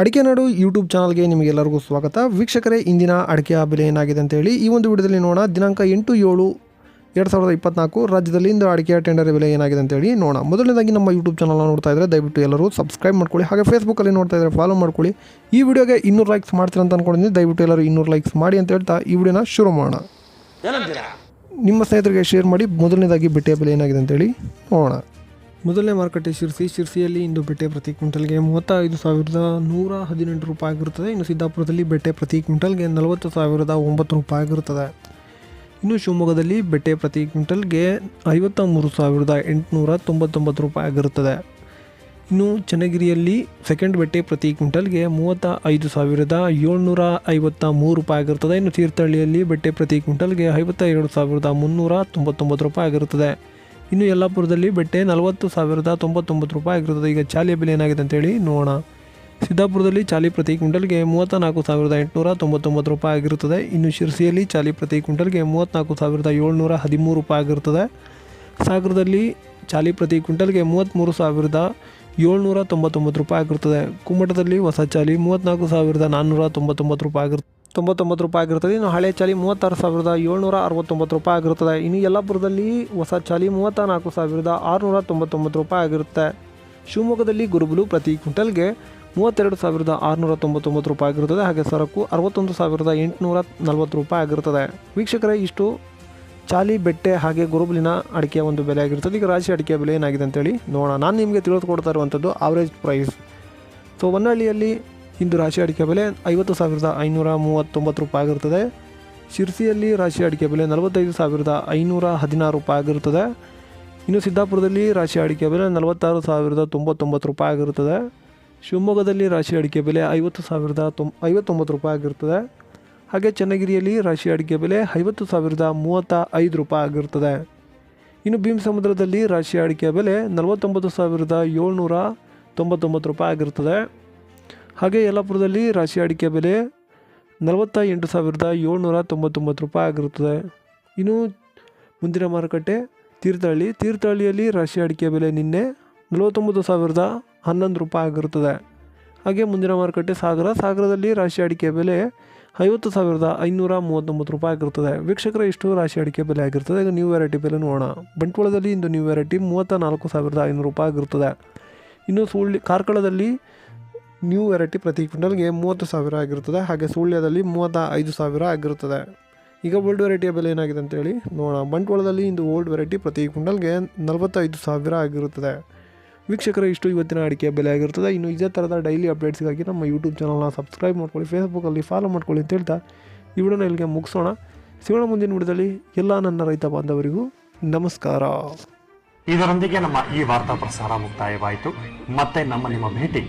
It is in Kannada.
ಅಡಿಕೆ ನಾಡು ಯೂಟ್ಯೂಬ್ ಚಾನಲ್ಗೆ ನಿಮಗೆಲ್ಲರಿಗೂ ಸ್ವಾಗತ. ವೀಕ್ಷಕರೇ ಇಂದಿನ ಅಡಿಕೆ ಬೆಲೆ ಏನಾಗಿದೆ ಅಂತೇಳಿ ಈ ಒಂದು ವಿಡಿಯೋದಲ್ಲಿ ನೋಡೋಣ. ದಿನಾಂಕ ಎಂಟು ಏಳು ಎರಡು ಸಾವಿರದ ಇಪ್ಪತ್ನಾಲ್ಕು ರಾಜ್ಯದಲ್ಲಿ ಇಂದು ಅಡಿಕೆಯ ಟೆಂಡರ್ ಬೆಲೆ ಏನಾಗಿದೆ ಅಂತೇಳಿ ನೋಡೋಣ. ಮೊದಲನೇದಾಗಿ ನಮ್ಮ ಯೂಟ್ಯೂಬ್ ಚಾನಲ್ನ ನೋಡ್ತಾ ಇದ್ದರೆ ದಯವಿಟ್ಟು ಎಲ್ಲರೂ ಸಬ್ಸ್ಕ್ರೈಬ್ ಮಾಡ್ಕೊಳ್ಳಿ ಹಾಗೆ ಫೇಸ್ಬುಕ್ಕಲ್ಲಿ ನೋಡ್ತಾ ಇದ್ದರೆ ಫಾಲೋ ಮಾಡ್ಕೊಳ್ಳಿ. ಈ ವಿಡಿಯೋಗೆ ಇನ್ನೂರು ಲೈಕ್ಸ್ ಮಾಡ್ತೀರ ಅಂತ ಅನ್ಕೊಂಡಿದ್ದೀನಿ. ದಯವಿಟ್ಟು ಎಲ್ಲರೂ ಇನ್ನೂರು ಲೈಕ್ಸ್ ಮಾಡಿ ಅಂತ ಹೇಳ್ತಾ ಈ ವಿಡಿಯೋನ ಶುರು ಮಾಡೋಣ. ನಿಮ್ಮ ಸ್ನೇಹಿತರಿಗೆ ಶೇರ್ ಮಾಡಿ ಮೊದಲನೇದಾಗಿ ಬೆಟ್ಟೆಯ ಬೆಲೆ ಏನಾಗಿದೆ ಅಂತೇಳಿ ನೋಡೋಣ. ಮೊದಲನೇ ಮಾರುಕಟ್ಟೆ ಶಿರ್ಸಿ. ಶಿರ್ಸಿಯಲ್ಲಿ ಇಂದು ಬೆಟ್ಟೆ ಪ್ರತಿ ಕ್ವಿಂಟಲ್ಗೆ ಮೂವತ್ತೈದು ಸಾವಿರದ ನೂರ ಹದಿನೆಂಟು ರೂಪಾಯಿ ಆಗಿರುತ್ತದೆ. ಇನ್ನು ಸಿದ್ದಾಪುರದಲ್ಲಿ ಬೆಟ್ಟೆ ಪ್ರತಿ ಕ್ವಿಂಟಲ್ಗೆ ನಲವತ್ತು ಸಾವಿರದ ಒಂಬತ್ತು ರೂಪಾಯಿ ಆಗಿರುತ್ತದೆ. ಇನ್ನು ಶಿವಮೊಗ್ಗದಲ್ಲಿ ಬೆಟ್ಟೆ ಪ್ರತಿ ಕ್ವಿಂಟಲ್ಗೆ ಐವತ್ತ ಮೂರು ಸಾವಿರದ ಎಂಟುನೂರ ತೊಂಬತ್ತೊಂಬತ್ತು ರೂಪಾಯಿ ಆಗಿರುತ್ತದೆ. ಇನ್ನು ಚನ್ನಗಿರಿಯಲ್ಲಿ ಸೆಕೆಂಡ್ ಬೆಟ್ಟೆ ಪ್ರತಿ ಕ್ವಿಂಟಲ್ಗೆ ಮೂವತ್ತ ಐದು ಸಾವಿರದ ಏಳ್ನೂರ ಐವತ್ತ ಮೂರು ರೂಪಾಯಿ ಆಗಿರುತ್ತದೆ. ಇನ್ನು ತೀರ್ಥಹಳ್ಳಿಯಲ್ಲಿ ಬೆಟ್ಟೆ ಪ್ರತಿ ಕ್ವಿಂಟಲ್ಗೆ ಐವತ್ತ ಎರಡು ಸಾವಿರದ ಮುನ್ನೂರ ತೊಂಬತ್ತೊಂಬತ್ತು ರೂಪಾಯಿ ಆಗಿರುತ್ತದೆ. ಇನ್ನು ಯಲ್ಲಾಪುರದಲ್ಲಿ ಬೆಟ್ಟೆ ನಲವತ್ತು ಸಾವಿರದ ತೊಂಬತ್ತೊಂಬತ್ತು ರೂಪಾಯಿ ಆಗಿರುತ್ತದೆ. ಈಗ ಚಾಲಿಯ ಬೆಲೆ ಏನಾಗಿದೆ ಅಂತೇಳಿ ನೋಡೋಣ. ಸಿದ್ದಾಪುರದಲ್ಲಿ ಚಾಲಿ ಪ್ರತಿ ಕ್ವಿಂಟಲ್ಗೆ ಮೂವತ್ತ ನಾಲ್ಕು ಸಾವಿರದ ಎಂಟುನೂರ ತೊಂಬತ್ತೊಂಬತ್ತು ರೂಪಾಯಿ ಆಗಿರುತ್ತದೆ. ಇನ್ನು ಶಿರ್ಸಿಯಲ್ಲಿ ಚಾಲಿ ಪ್ರತಿ ಕ್ವಿಂಟಲ್ಗೆ ಮೂವತ್ತ್ನಾಲ್ಕು ಸಾವಿರದ ಏಳ್ನೂರ ಹದಿಮೂರು ರೂಪಾಯಿ ಆಗಿರುತ್ತದೆ. ಸಾಗರದಲ್ಲಿ ಚಾಲಿ ಪ್ರತಿ ಕ್ವಿಂಟಲ್ಗೆ ಮೂವತ್ತ್ಮೂರು ಸಾವಿರದ ಏಳ್ನೂರ ತೊಂಬತ್ತೊಂಬತ್ತು ರೂಪಾಯಿ ಆಗಿರುತ್ತದೆ. ಕುಮ್ಮಟದಲ್ಲಿ ಹೊಸ ಚಾಲಿ ಮೂವತ್ತ್ನಾಲ್ಕು ಸಾವಿರದ ನಾನ್ನೂರ ತೊಂಬತ್ತೊಂಬತ್ತು ರೂಪಾಯಿ ಆಗಿರುತ್ತೆ ತೊಂಬತ್ತೊಂಬತ್ತು ರೂಪಾಯಿ ಆಗಿರ್ತದೆ. ಇನ್ನು ಹಳೆ ಚಾಲಿ ಮೂವತ್ತಾರು ಸಾವಿರದ ಏಳ್ನೂರ ಅರವತ್ತೊಂಬತ್ತು ರೂಪಾಯಿ ಆಗಿರುತ್ತದೆ. ಇನ್ನು ಯಲ್ಲಾಪುರದಲ್ಲಿ ಹೊಸ ಚಾಲಿ ಮೂವತ್ತ ನಾಲ್ಕು ಸಾವಿರದ ಆರುನೂರ ತೊಂಬತ್ತೊಂಬತ್ತು ರೂಪಾಯಿ ಆಗಿರುತ್ತೆ. ಶಿವಮೊಗ್ಗದಲ್ಲಿ ಗುರುಬಲು ಪ್ರತಿ ಕ್ವಿಂಟಲ್ಗೆ ಮೂವತ್ತೆರಡು ಸಾವಿರದ ಆರುನೂರ ತೊಂಬತ್ತೊಂಬತ್ತು ರೂಪಾಯಿ ಆಗಿರುತ್ತದೆ. ಹಾಗೆ ಸರಕು ಅರವತ್ತೊಂದು ಸಾವಿರದ ಎಂಟುನೂರ ನಲ್ವತ್ತು ರೂಪಾಯಿ ಆಗಿರುತ್ತದೆ. ವೀಕ್ಷಕರೇ, ಇಷ್ಟು ಚಾಲಿ ಬೆಟ್ಟೆ ಹಾಗೆ ಗುರುಬಲಿನ ಅಡಿಕೆ ಒಂದು ಬೆಲೆ ಆಗಿರ್ತದೆ ಈಗ ರಾಶಿ ಅಡಿಕೆ ಬೆಲೆ ಏನಾಗಿದೆ ಅಂತೇಳಿ ನೋಡೋಣ. ನಾನು ನಿಮಗೆ ತಿಳಿದುಕೊಡ್ತಾ ಇರುವಂಥದ್ದು ಆವ್ರೇಜ್ ಪ್ರೈಸ್ ಸೊ ಹೊನ್ನಳ್ಳಿಯಲ್ಲಿ ಇಂದು ರಾಶಿ ಅಡಿಕೆ ಬೆಲೆ ಐವತ್ತು ಸಾವಿರದ ಐನೂರ ಮೂವತ್ತೊಂಬತ್ತು ರೂಪಾಯಿ ಆಗಿರ್ತದೆ ಶಿರ್ಸಿಯಲ್ಲಿ ರಾಶಿ ಅಡಿಕೆ ಬೆಲೆ ನಲವತ್ತೈದು ಸಾವಿರದ ಐನೂರ ಹದಿನಾರು ರೂಪಾಯಿ ಆಗಿರುತ್ತದೆ ಇನ್ನು ಸಿದ್ದಾಪುರದಲ್ಲಿ ರಾಶಿ ಅಡಿಕೆ ಬೆಲೆ ನಲವತ್ತಾರು ಸಾವಿರದ ತೊಂಬತ್ತೊಂಬತ್ತು ರೂಪಾಯಿ ಆಗಿರುತ್ತದೆ ಶಿವಮೊಗ್ಗದಲ್ಲಿ ರಾಶಿ ಅಡಿಕೆ ಬೆಲೆ ಐವತ್ತು ಸಾವಿರದ ತೊಂ, ಐವತ್ತೊಂಬತ್ತು ರೂಪಾಯಿ ಆಗಿರ್ತದೆ ಹಾಗೆ ಚನ್ನಗಿರಿಯಲ್ಲಿ ರಾಶಿ ಅಡಿಕೆ ಬೆಲೆ ಐವತ್ತು ಸಾವಿರದ ಮೂವತ್ತ ಐದು ರೂಪಾಯಿ ಆಗಿರ್ತದೆ ಇನ್ನು ಭೀಮಸಮುದ್ರದಲ್ಲಿ ರಾಶಿ ಅಡಿಕೆ ಬೆಲೆ ನಲವತ್ತೊಂಬತ್ತು ಸಾವಿರದ ಏಳ್ನೂರ ತೊಂಬತ್ತೊಂಬತ್ತು ರೂಪಾಯಿ ಆಗಿರ್ತದೆ ಹಾಗೆ ಯಲ್ಲಾಪುರದಲ್ಲಿ ರಾಶಿ ಅಡಿಕೆ ಬೆಲೆ ನಲವತ್ತ ಎಂಟು ಸಾವಿರದ ಏಳ್ನೂರ ತೊಂಬತ್ತೊಂಬತ್ತು ರೂಪಾಯಿ ಆಗಿರುತ್ತದೆ. ಇನ್ನು ಮುಂದಿನ ಮಾರುಕಟ್ಟೆ ತೀರ್ಥಹಳ್ಳಿ. ತೀರ್ಥಹಳ್ಳಿಯಲ್ಲಿ ರಾಶಿ ಅಡಿಕೆ ಬೆಲೆ ನಿನ್ನೆ ನಲವತ್ತೊಂಬತ್ತು ಸಾವಿರದ ಹನ್ನೊಂದು ರೂಪಾಯಿ ಆಗಿರುತ್ತದೆ. ಹಾಗೆ ಮುಂದಿನ ಮಾರುಕಟ್ಟೆ ಸಾಗರ. ಸಾಗರದಲ್ಲಿ ರಾಶಿ ಅಡಿಕೆ ಬೆಲೆ ಐವತ್ತು ಸಾವಿರದ ಐನೂರ ಮೂವತ್ತೊಂಬತ್ತು ರೂಪಾಯಿ ಆಗಿರುತ್ತದೆ. ವೀಕ್ಷಕರ, ಇಷ್ಟು ರಾಶಿ ಅಡಿಕೆ ಬೆಲೆ ಆಗಿರ್ತದೆ ಈಗ ನ್ಯೂ ವೆರೈಟಿ ಬೆಲೆ ನೋಡೋಣ. ಬಂಟ್ವಾಳದಲ್ಲಿ ಇಂದು ನ್ಯೂ ವೆರೈಟಿ ಮೂವತ್ತ ನಾಲ್ಕು ಸಾವಿರದ ಐನೂರು ರೂಪಾಯಿ ಆಗಿರುತ್ತದೆ. ಇನ್ನು ಸುಳ್ಳಿ ಕಾರ್ಕಳದಲ್ಲಿ ನ್ಯೂ ವೆರೈಟಿ ಪ್ರತಿ ಕ್ವಿಂಟಲ್ಗೆ ಮೂವತ್ತು ಸಾವಿರ ಆಗಿರುತ್ತದೆ. ಹಾಗೆ ಸುಳ್ಯದಲ್ಲಿ ಮೂವತ್ತ ಐದು ಸಾವಿರ ಆಗಿರುತ್ತದೆ. ಈಗ ಓಲ್ಡ್ ವೆರೈಟಿಯ ಬೆಲೆ ಏನಾಗಿದೆ ಅಂತೇಳಿ ನೋಡೋಣ. ಬಂಟ್ವಾಳದಲ್ಲಿ ಇಂದು ಓಲ್ಡ್ ವೆರೈಟಿ ಪ್ರತಿ ಕ್ವಿಂಟಲ್ಗೆ ನಲವತ್ತೈದು ಸಾವಿರ ಆಗಿರುತ್ತದೆ. ವೀಕ್ಷಕರ, ಇಷ್ಟು ಇವತ್ತಿನ ಅಡಿಕೆಯ ಬೆಲೆ ಆಗಿರುತ್ತದೆ. ಇನ್ನು ಇದೇ ಥರದ ಡೈಲಿ ಅಪ್ಡೇಟ್ಸ್ಗಾಗಿ ನಮ್ಮ ಯೂಟ್ಯೂಬ್ ಚಾನಲ್ನ ಸಬ್ಸ್ಕ್ರೈಬ್ ಮಾಡ್ಕೊಳ್ಳಿ ಫೇಸ್ಬುಕ್ಕಲ್ಲಿ ಫಾಲೋ ಮಾಡ್ಕೊಳ್ಳಿ ಅಂತ ಹೇಳ್ತಾ ಈ ಇಲ್ಲಿಗೆ ಮುಗಿಸೋಣ. ಸಿಗೋಣ ಮುಂದಿನ ವಿಡಿಯೋದಲ್ಲಿ. ಎಲ್ಲ ನನ್ನ ರೈತ ಬಾಂಧವರಿಗೂ ನಮಸ್ಕಾರ. ಇದರೊಂದಿಗೆ ನಮ್ಮ ಈ ವಾರ್ತಾ ಪ್ರಸಾರ ಮುಕ್ತಾಯವಾಯಿತು. ಮತ್ತೆ ನಮ್ಮ ನಿಮ್ಮ ಭೇಟಿ.